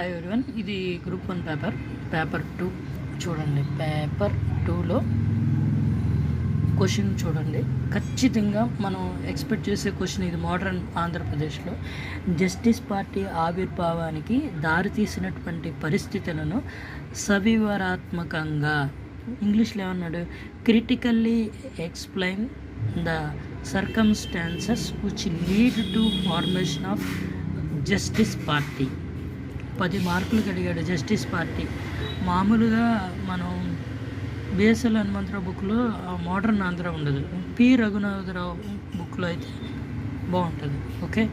Hi everyone ఇది group one paper paper two చూడండి. Paper టూలో క్వశ్చన్ చూడండి. ఖచ్చితంగా మనం ఎక్స్పెక్ట్ చేసే క్వశ్చన్ ఇది మోడర్న్ ఆంధ్రప్రదేశ్లో. జస్టిస్ పార్టీ ఆవిర్భావానికి దారితీసినటువంటి పరిస్థితులను సవివరాత్మకంగా ఇంగ్లీష్లో ఏమన్నాడు? Critically explain the circumstances which lead to formation of justice party పది మార్కులు అడిగాడు జస్టిస్ పార్టీ. మామూలుగా మనం బిఎస్ఎల్ హనుమంతరావు బుక్లో మోడర్న్ ఆంధ్ర ఉండదు. పి. రఘునాథరావు బుక్లో అయితే బాగుంటుంది. ఓకే?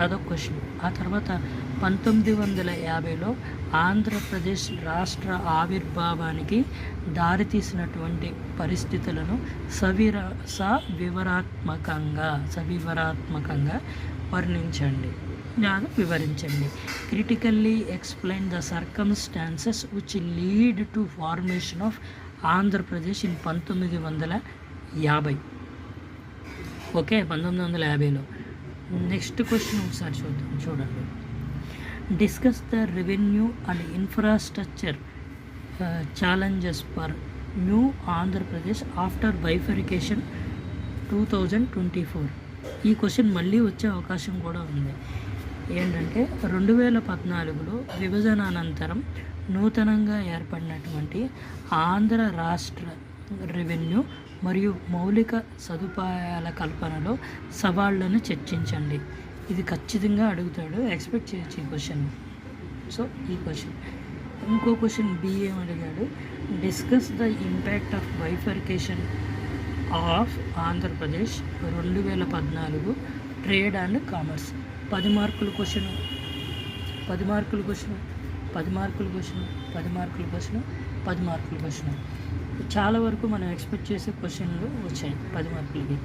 అదొక క్వశ్చన్. ఆ తర్వాత పంతొమ్మిది వందల యాభైలో ఆంధ్రప్రదేశ్ రాష్ట్ర ఆవిర్భావానికి దారితీసినటువంటి పరిస్థితులను సవిర సవివరాత్మకంగా సవివరాత్మకంగా వర్ణించండి. జ్ఞానం వివరించండి. Critically explain the circumstances which lead to formation of Andhra Pradesh in పంతొమ్మిది వందల యాభై. ఓకే పంతొమ్మిది వందల యాభైలో. నెక్స్ట్ క్వశ్చన్ ఒకసారి చూద్దాం చూడండి. Discuss the revenue and infrastructure challenges for new Andhra Pradesh after bifurcation two thousand twenty four ఈ క్వశ్చన్ మళ్ళీ వచ్చే అవకాశం కూడా ఉంది. ఏంటంటే రెండు వేల పద్నాలుగులో విభజన అనంతరం నూతనంగా ఏర్పడినటువంటి ఆంధ్ర రాష్ట్ర రెవెన్యూ మరియు మౌలిక సదుపాయాల కల్పనలో సవాళ్ళను చర్చించండి. ఇది ఖచ్చితంగా అడుగుతాడు ఎక్స్పెక్ట్ చేయొచ్చు ఈ క్వశ్చన్. సో ఈ క్వశ్చన్. ఇంకో క్వశ్చన్ బి అడిగాడు. Discuss the impact of bifurcation of Andhra Pradesh రెండు వేల పద్నాలుగు ట్రేడ్ అండ్ కామర్స్. పది మార్కుల క్వశ్చన్. పది మార్కుల క్వశ్చన్. పది మార్కుల క్వశ్చన్. పది మార్కుల క్వశ్చన్. పది మార్కుల క్వశ్చన్. చాలా వరకు మనం ఎక్స్పెక్ట్ చేసే క్వశ్చన్లు వచ్చాయి. పది మార్కులకి.